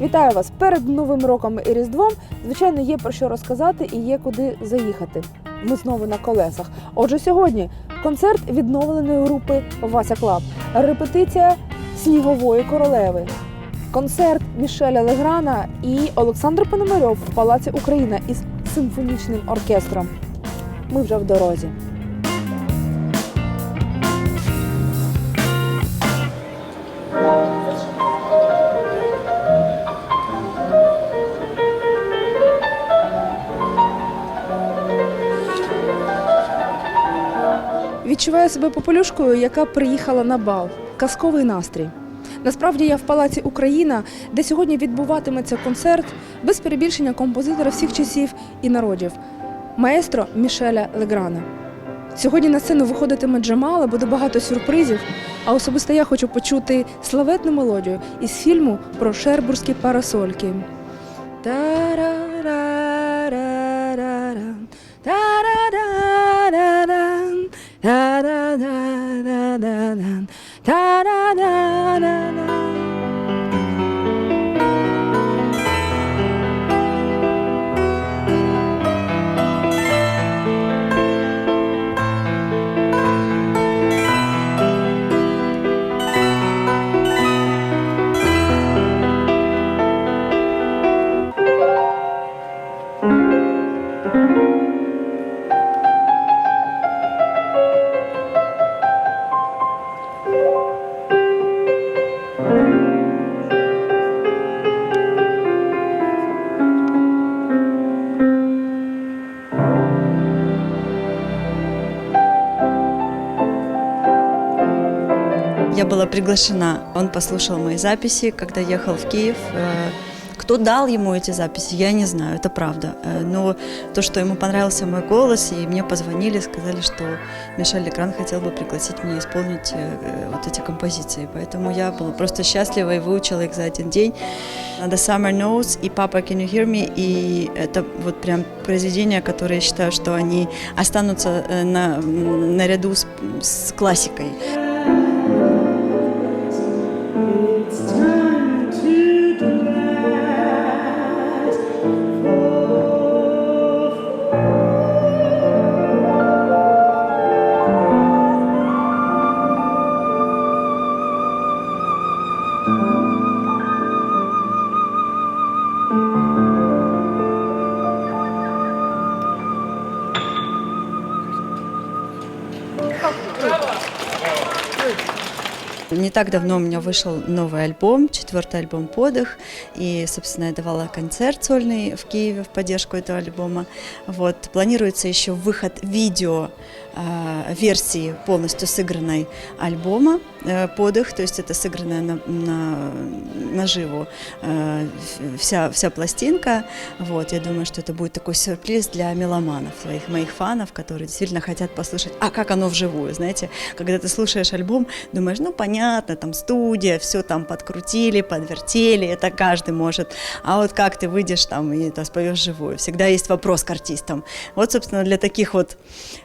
Вітаю вас перед Новим роком і Різдвом. Звичайно, є про що розказати і є куди заїхати. Ми знову на колесах. Отже, сьогодні концерт відновленої групи Вася Клаб, репетиція снігової королеви, концерт Мішеля Леграна і Олександр Пономарьов в Палаці Україна із симфонічним оркестром. Ми вже в дорозі. Відчуваю себе попелюшкою, яка приїхала на бал. Казковий настрій. Насправді я в Палаці Україна, де сьогодні відбуватиметься концерт без перебільшення композитора всіх часів і народів маестро Мішеля Леграна. Сьогодні на сцену виходитиме Джамала, буде багато сюрпризів. А особисто я хочу почути славетну мелодію із фільму про шербурзькі парасольки. Та-ра-ра-ра-ра-рам, 다라라라란 다라라라란. была приглашена. Он послушал мои записи, когда ехал в Киев. Э, Кто дал ему эти записи, я не знаю, это правда. Э, Но то, что ему понравился мой голос, и мне позвонили, сказали, что Мишель Легран хотел бы пригласить меня исполнить э, вот эти композиции. Поэтому я была просто счастлива и выучила их за один день. The Summer Knows и Papa Can You Hear Me, и это вот прям произведения, которые я считаю, что они останутся э, на, наряду с, с классикой. Не так давно у меня вышел новый альбом, четвертый альбом «Подых», и, собственно, я давала концерт сольный в Киеве в поддержку этого альбома. Вот. Планируется еще выход видео э, версии полностью сыгранной альбома э, «Подых», то есть это сыгранная на, на, наживу э, вся, вся пластинка. Вот. Я думаю, что это будет такой сюрприз для меломанов, своих моих фанов, которые действительно хотят послушать, а как оно вживую, знаете, когда ты слушаешь альбом, думаешь, ну понятно, там студия, все там подкрутили, подвертели, это каждый может, а вот как ты выйдешь там и это споешь живую, всегда есть вопрос к артистам. Вот, собственно, для таких вот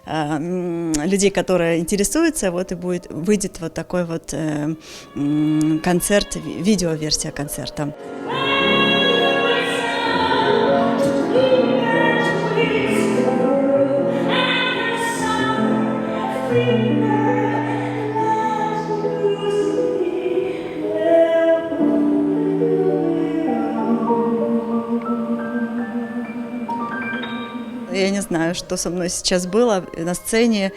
э, людей, которые интересуются, вот и будет, выйдет вот такой вот э, м, концерт, ви- видеоверсия концерта. не знаю, что со мной сейчас было на сцене.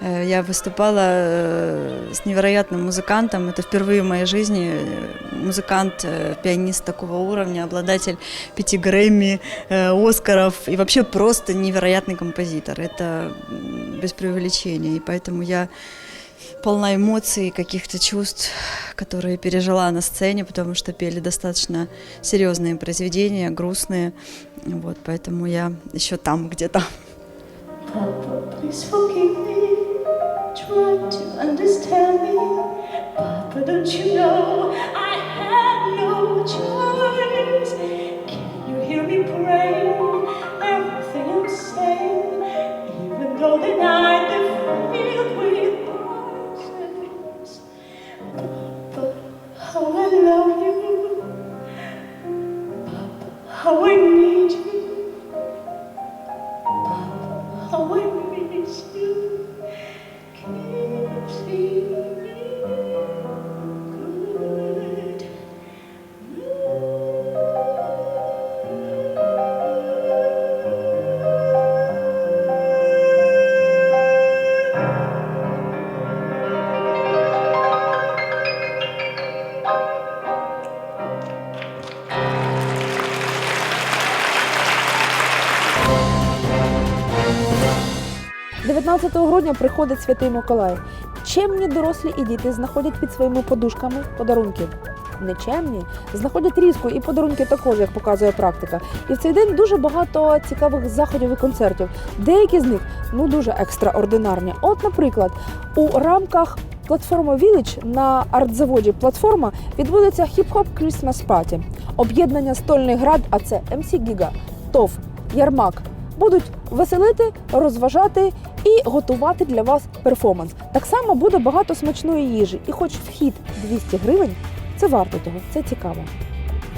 Э, Я выступала э, с невероятным музыкантом. Это впервые в моей жизни э, музыкант, э, пианист такого уровня, обладатель пяти Грэмми, э, Оскаров и вообще просто невероятный композитор. Это м, без преувеличения. И поэтому я полна эмоций, каких-то чувств, которые пережила на сцене, потому что пели достаточно серьезные произведения, грустные. Вот, поэтому я еще там где-то. Papa, please 17 грудня приходить Святий Миколай. Чемні дорослі і діти знаходять під своїми подушками подарунки. Нечемні знаходять різку і подарунки також, як показує практика. І в цей день дуже багато цікавих заходів і концертів. Деякі з них ну дуже екстраординарні. От, наприклад, у рамках платформи Village на артзаводі платформа відбудеться хіп-хоп Christmas Party. Об'єднання Стольний град, а це MC Гіга, ТОВ, Ярмак. Будуть веселити, розважати і готувати для вас перформанс. Так само буде багато смачної їжі, і хоч вхід 200 гривень, це варто того, це цікаво.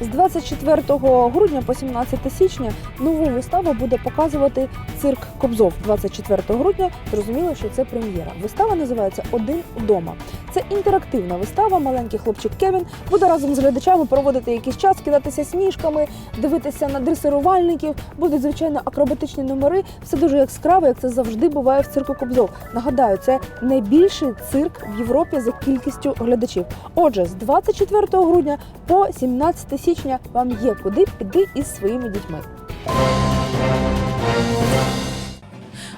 З 24 грудня по 17 січня нову виставу буде показувати цирк Кобзов 24 грудня. Зрозуміло, що це прем'єра. Вистава називається Один удома. Це інтерактивна вистава. Маленький хлопчик Кевін буде разом з глядачами проводити якийсь час, кидатися сніжками, дивитися на дресирувальників. Будуть звичайно акробатичні номери. Все дуже яскраво, як це завжди буває в цирку Кобзов. Нагадаю, це найбільший цирк в Європі за кількістю глядачів. Отже, з 24 грудня по 17 січня вам є куди піти із своїми дітьми.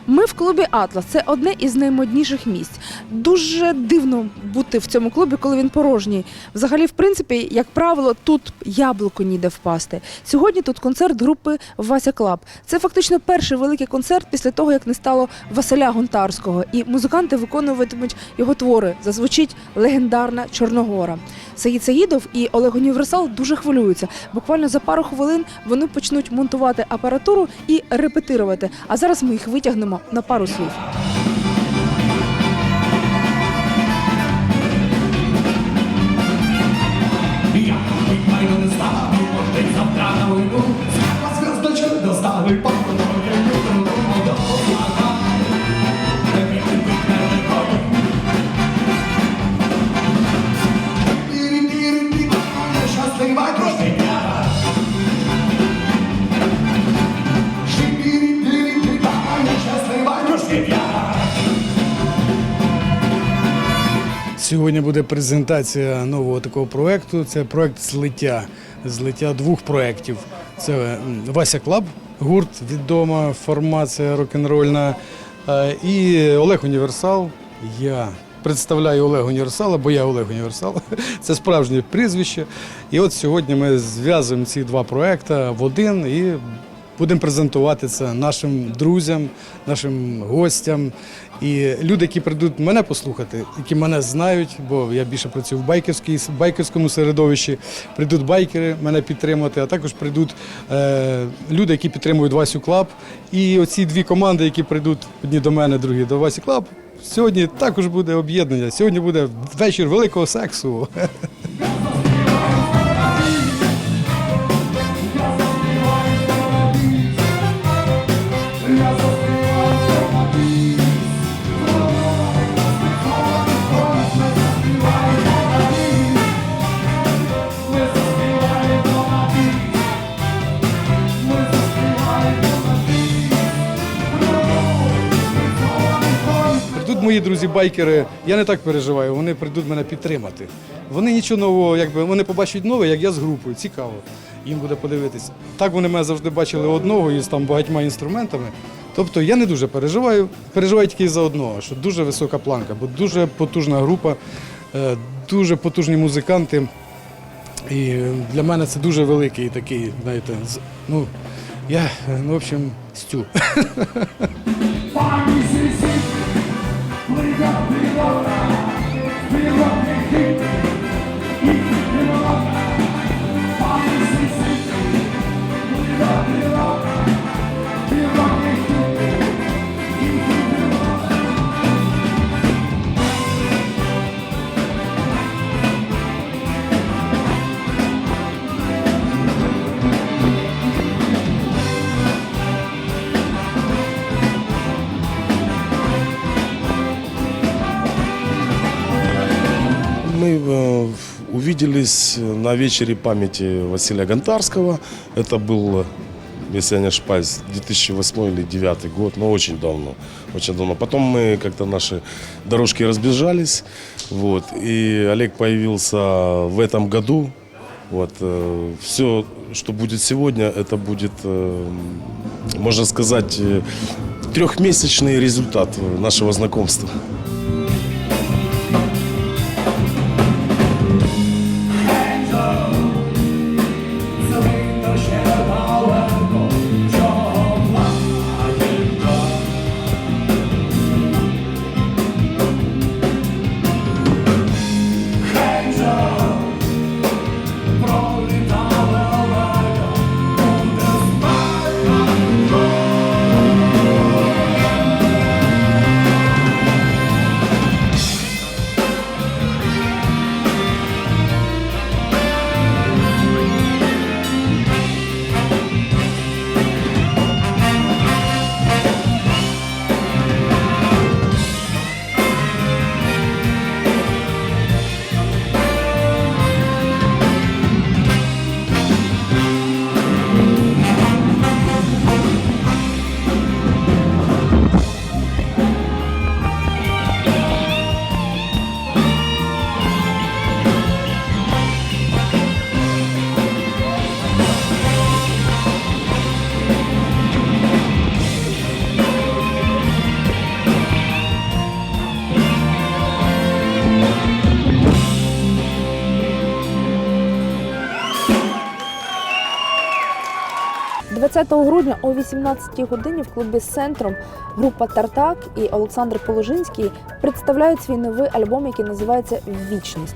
Ми в клубі Атлас. Це одне із наймодніших місць. Дуже дивно бути в цьому клубі, коли він порожній. Взагалі, в принципі, як правило, тут яблуко ніде впасти. Сьогодні тут концерт групи Вася Клаб. Це фактично перший великий концерт після того, як не стало Василя Гонтарського. І музиканти виконуватимуть його твори. Зазвучить легендарна Чорногора. Саїд Саїдов і Олег Універсал дуже хвилюються. Буквально за пару хвилин вони почнуть монтувати апаратуру і репетирувати. А зараз ми їх витягнемо на пару слів. Буде презентація нового такого проекту. Це проект злиття. Злиття двох проєктів. Це Вася Клаб, гурт відома, формація рок-н-рольна. І Олег Універсал. Я представляю Олега Універсала, бо я Олег Універсал. Це справжнє прізвище. І от сьогодні ми зв'язуємо ці два проекти в один і будемо презентувати це нашим друзям, нашим гостям. І люди, які прийдуть мене послухати, які мене знають, бо я більше працюю в байкерській, байкерському середовищі, прийдуть байкери мене підтримати, а також прийдуть е, люди, які підтримують Васю Клаб. І оці дві команди, які прийдуть одні до мене, другі до Васі Клаб. Сьогодні також буде об'єднання. Сьогодні буде вечір великого сексу. друзі-байкери, я не так переживаю, вони прийдуть мене підтримати. Вони нічого нового, якби вони побачать нове, як я з групою. Цікаво. Їм буде подивитися. Так вони мене завжди бачили одного із там багатьма інструментами. Тобто я не дуже переживаю, переживаю тільки за одного, що дуже висока планка, бо дуже потужна група, е, дуже потужні музиканти. І для мене це дуже великий такий, знаєте, ну, я, ну, в общем, стю. Мы э, увиделись на вечере памяти Василия Гонтарского. Это был, если я не ошибаюсь, 2008 или 2009 год, но очень давно. Очень давно. Потом мы как-то наши дорожки разбежались. Вот, и Олег появился в этом году. Вот, все, что будет сегодня, это будет, э, можно сказать, э, трехмесячный результат нашего знакомства. 20 грудня о 18 годині в клубі з центром група Тартак і Олександр Положинський представляють свій новий альбом, який називається Вічність.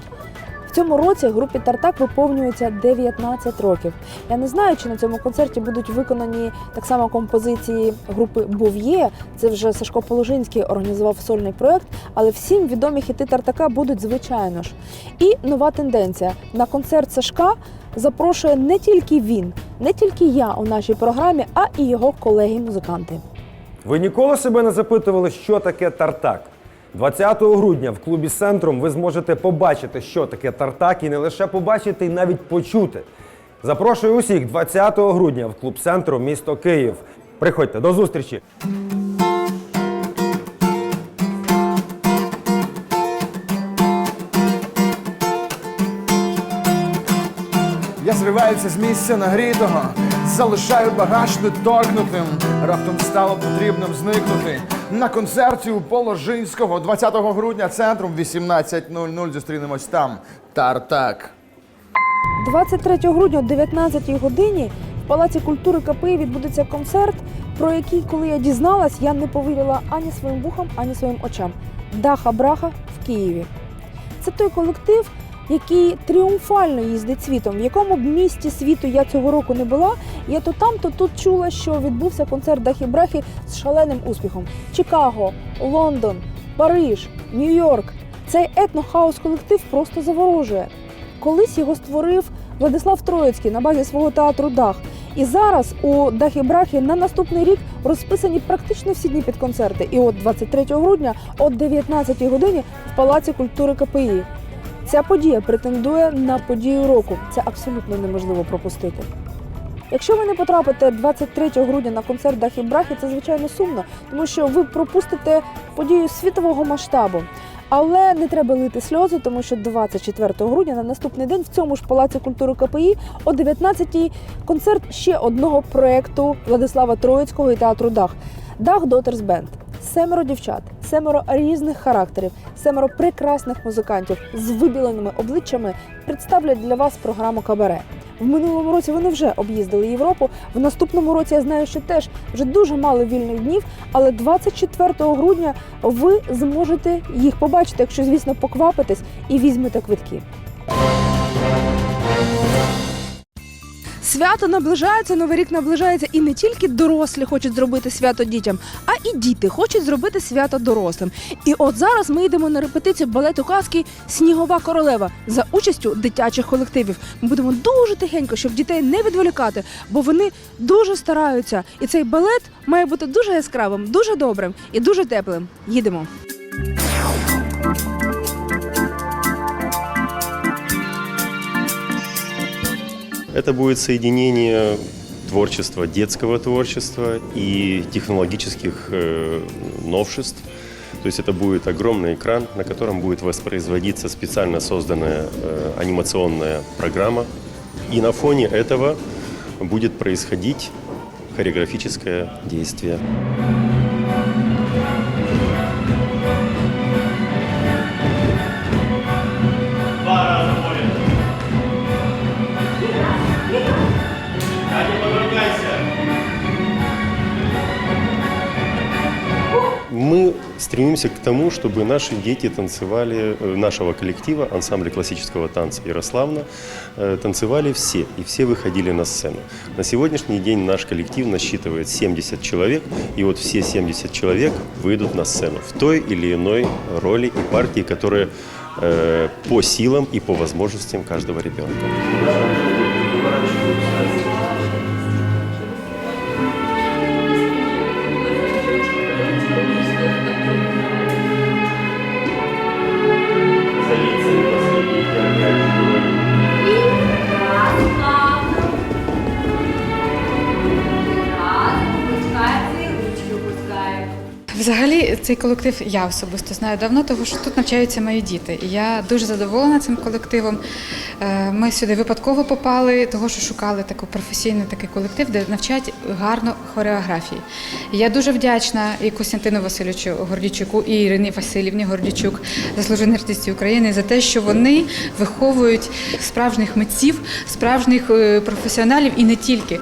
В цьому році групі Тартак виповнюється 19 років. Я не знаю, чи на цьому концерті будуть виконані так само композиції групи Бов'є. Це вже Сашко Положинський організував сольний проект, але всім відомі хіти Тартака будуть звичайно ж. І нова тенденція на концерт Сашка запрошує не тільки він, не тільки я у нашій програмі, а і його колеги-музиканти. Ви ніколи себе не запитували, що таке тартак? 20 грудня в клубі Центрум ви зможете побачити, що таке тартак, і не лише побачити, й навіть почути. Запрошую усіх 20 грудня в клуб Центрум, місто Київ. Приходьте до зустрічі! Я з місця нагрітого, залишаю багаж неторкнутим. Раптом стало потрібним зникнути. На концерті у Положинського 20 грудня центром 18.00 зустрінемось там. Тартак. 23 грудня о 19 годині в Палаці культури КПІ відбудеться концерт, про який, коли я дізналась, я не повірила ані своїм вухам, ані своїм очам. Даха Браха в Києві. Це той колектив, який тріумфально їздить світом. В якому б місті світу я цього року не була, я то там, то тут чула, що відбувся концерт Дахи Брахи з шаленим успіхом. Чикаго, Лондон, Париж, Нью-Йорк. Цей етнохаус колектив просто заворожує. Колись його створив Владислав Троїцький на базі свого театру Дах. І зараз у Дахі Брахі на наступний рік розписані практично всі дні під концерти. І от 23 грудня о 19 годині в Палаці культури КПІ. Ця подія претендує на подію року. Це абсолютно неможливо пропустити. Якщо ви не потрапите 23 грудня на концерт Дахі Брахи, це звичайно сумно, тому що ви пропустите подію світового масштабу. Але не треба лити сльози, тому що 24 грудня на наступний день в цьому ж палаці культури КПІ о 19-й концерт ще одного проєкту Владислава Троїцького і театру Дах Дах Дотерс Бенд. Семеро дівчат, семеро різних характерів, семеро прекрасних музикантів з вибіленими обличчями представлять для вас програму Кабаре. В минулому році вони вже об'їздили Європу. В наступному році я знаю, що теж вже дуже мало вільних днів, але 24 грудня ви зможете їх побачити, якщо, звісно, поквапитесь і візьмете квитки. Свято наближається, новий рік наближається, і не тільки дорослі хочуть зробити свято дітям, а і діти хочуть зробити свято дорослим. І от зараз ми йдемо на репетицію балету казки Снігова королева за участю дитячих колективів. Ми будемо дуже тихенько, щоб дітей не відволікати, бо вони дуже стараються. І цей балет має бути дуже яскравим, дуже добрим і дуже теплим. Їдемо. Это будет соединение творчества, детского творчества и технологических э, новшеств. То есть это будет огромный экран, на котором будет воспроизводиться специально созданная э, анимационная программа. И на фоне этого будет происходить хореографическое действие. стремимся к тому, чтобы наши дети танцевали, э, нашего коллектива, ансамбля классического танца Ярославна, э, танцевали все, и все выходили на сцену. На сегодняшний день наш коллектив насчитывает 70 человек, и вот все 70 человек выйдут на сцену в той или иной роли и партии, которые э, по силам и по возможностям каждого ребенка. Цей колектив я особисто знаю давно, тому що тут навчаються мої діти. І я дуже задоволена цим колективом. Е, Ми сюди випадково попали, того що шукали такий професійний такий колектив, де навчають гарно хореографії. І я дуже вдячна і Костянтину Васильовичу Гордічуку, і Ірині Васильівні Гордічук, заслужених артистів України, за те, що вони виховують справжніх митців, справжніх е, професіоналів і не тільки.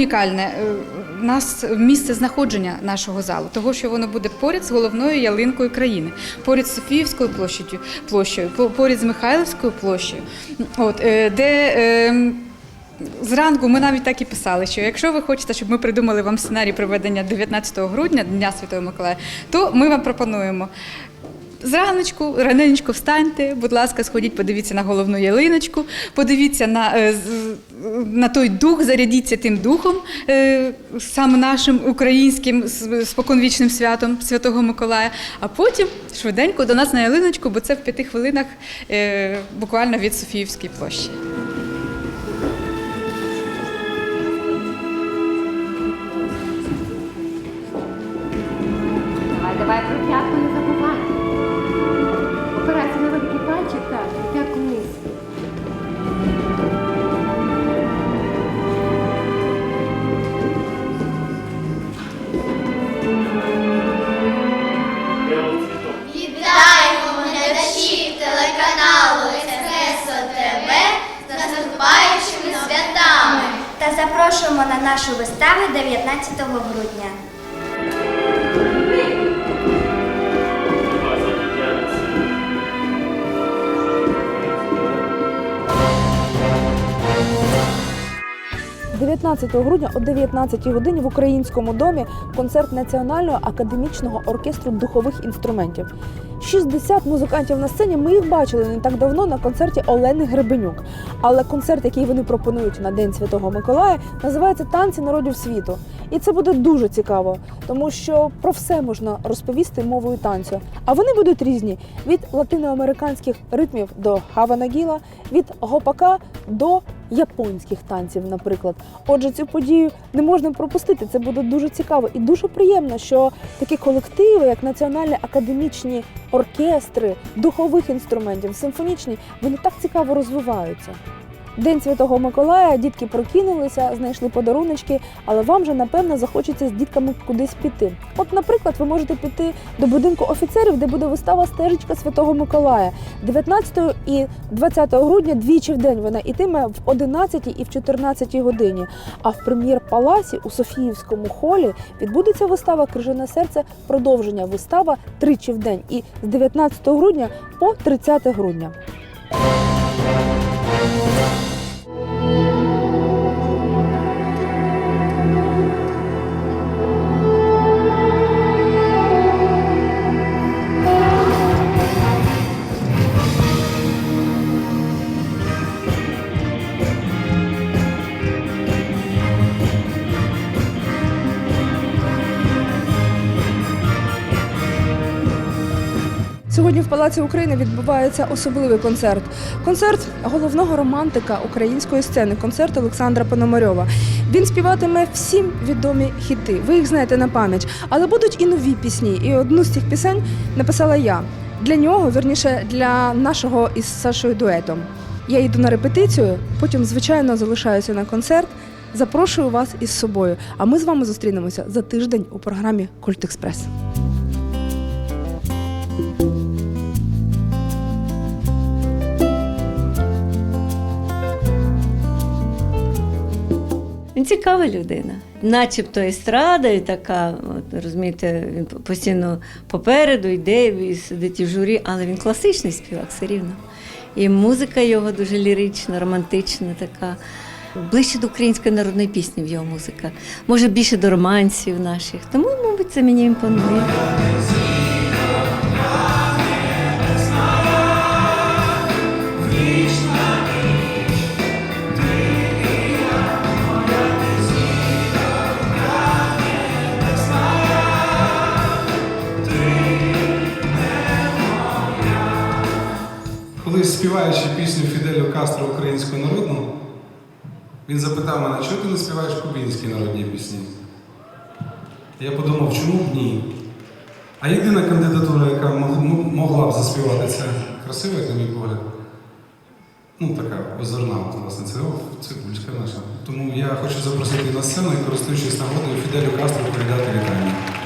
Унікальне е, у нас місце знаходження нашого залу, того що воно буде поряд з головною ялинкою країни, поряд з Софіївською площадю, площею, поряд з Михайлівською площею, от е, де. е, Зранку ми навіть так і писали, що якщо ви хочете, щоб ми придумали вам сценарій проведення 19 грудня, Дня Святого Миколая, то ми вам пропонуємо Зраночку, раненечко встаньте, будь ласка, сходіть, подивіться на головну ялиночку, подивіться на, е, на той дух, зарядіться тим духом, е, саме нашим українським споконвічним святом Святого Миколая, а потім швиденько до нас на ялиночку, бо це в п'яти хвилинах е, буквально від Софіївської площі. Та запрошуємо на нашу виставу 19 грудня. – 19 грудня о 19 годині в українському домі концерт Національного академічного оркестру духових інструментів. 60 музикантів на сцені. Ми їх бачили не так давно на концерті Олени Гребенюк. Але концерт, який вони пропонують на День Святого Миколая, називається Танці народів світу. І це буде дуже цікаво, тому що про все можна розповісти мовою танцю. А вони будуть різні від латиноамериканських ритмів до хаванагіла, від гопака до японських танців, наприклад. Отже, цю подію не можна пропустити. Це буде дуже цікаво і дуже приємно, що такі колективи, як національні академічні оркестри, духових інструментів, симфонічні, вони так цікаво розвиваються. День Святого Миколая дітки прокинулися, знайшли подаруночки, але вам же напевно захочеться з дітками кудись піти. От, наприклад, ви можете піти до будинку офіцерів, де буде вистава стежечка Святого Миколая. 19 і 20 грудня двічі в день вона ітиме в 11 і в 14 годині. А в прем'єр-паласі у Софіївському холі відбудеться вистава Крижане серце. Продовження вистава тричі в день і з 19 грудня по 30 грудня. Сьогодні в Палаці України відбувається особливий концерт. Концерт головного романтика української сцени, концерт Олександра Пономарьова. Він співатиме всім відомі хіти. Ви їх знаєте на пам'ять, але будуть і нові пісні. І одну з цих пісень написала я. Для нього, вірніше, для нашого із Сашою дуетом. Я йду на репетицію, потім, звичайно, залишаюся на концерт. Запрошую вас із собою. А ми з вами зустрінемося за тиждень у програмі Культ цікава людина. Начебто естрада і така, от, розумієте, він постійно попереду йде і сидить у журі, але він класичний співак все рівно. І музика його дуже лірична, романтична, така. Ближче до української народної пісні в його музика. Може більше до романсів наших. Тому, мабуть, це мені імпонує. Він запитав мене, чого ти не співаєш кубінські народні пісні? Я подумав, чому б ні? А єдина кандидатура, яка могла б заспівати це красиво, як на мій погляд, ну така озорна, власне, це цибульська наша. Тому я хочу запросити на сцену і користуючись нагодою Фіделю Кастро передати вітання.